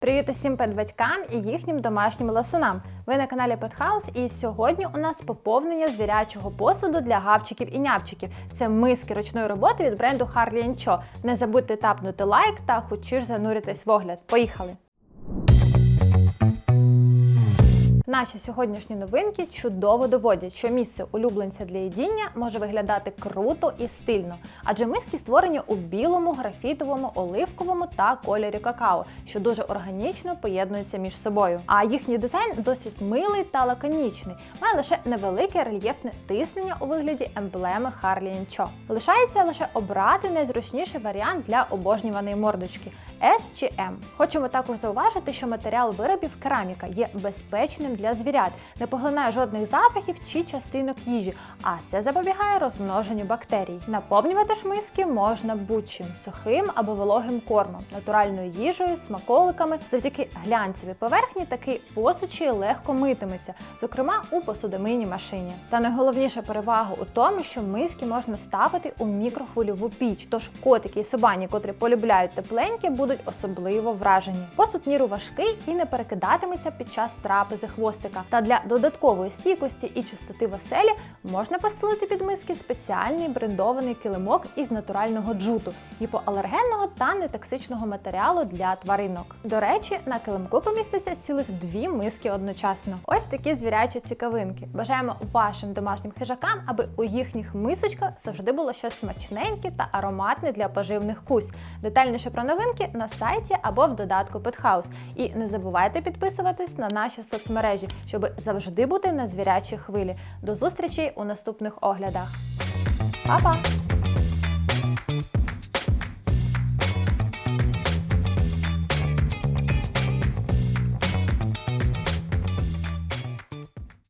Привіт усім педбатькам і їхнім домашнім ласунам. Ви на каналі Петхаус, і сьогодні у нас поповнення звірячого посуду для гавчиків і нявчиків. Це миски ручної роботи від бренду Harley Cho. Не забудьте тапнути лайк та хочеш зануритись в огляд. Поїхали! Наші сьогоднішні новинки чудово доводять, що місце улюбленця для їдіння може виглядати круто і стильно, адже миски створені у білому, графітовому, оливковому та кольорі какао, що дуже органічно поєднуються між собою. А їхній дизайн досить милий та лаконічний, має лише невелике рельєфне тиснення у вигляді емблеми Harley Cho. Лишається лише обрати найзручніший варіант для обожнюваної мордочки S чи M. Хочемо також зауважити, що матеріал виробів кераміка є безпечним для звірят, не поглинає жодних запахів чи частинок їжі, а це запобігає розмноженню бактерій. Наповнювати ж миски можна будь-чим сухим або вологим кормом, натуральною їжею, смаколиками. Завдяки глянцевій поверхні такий й легко митиметься, зокрема у посудомийній машині. Та найголовніша перевага у тому, що миски можна ставити у мікрохвильову піч. Тож котики і собані, котрі полюбляють тепленькі, будуть особливо вражені. Посуд міру важкий і не перекидатиметься під час трапези хвостика. Та для додаткової стійкості і чистоти в оселі можна постелити під миски спеціальний брендований килимок із натурального джуту, гіпоалергенного та нетоксичного матеріалу для тваринок. До речі, на килимку поміститься цілих дві миски одночасно. Ось такі звірячі цікавинки. Бажаємо вашим домашнім хижакам, аби у їхніх мисочках завжди було щось смачненьке та ароматне для поживних кусь. Детальніше про новинки на сайті або в додатку Pethouse. І не забувайте підписуватись на наші соцмережі, щоб завжди бути на звірячій хвилі. До зустрічі у наступних оглядах. Па-па!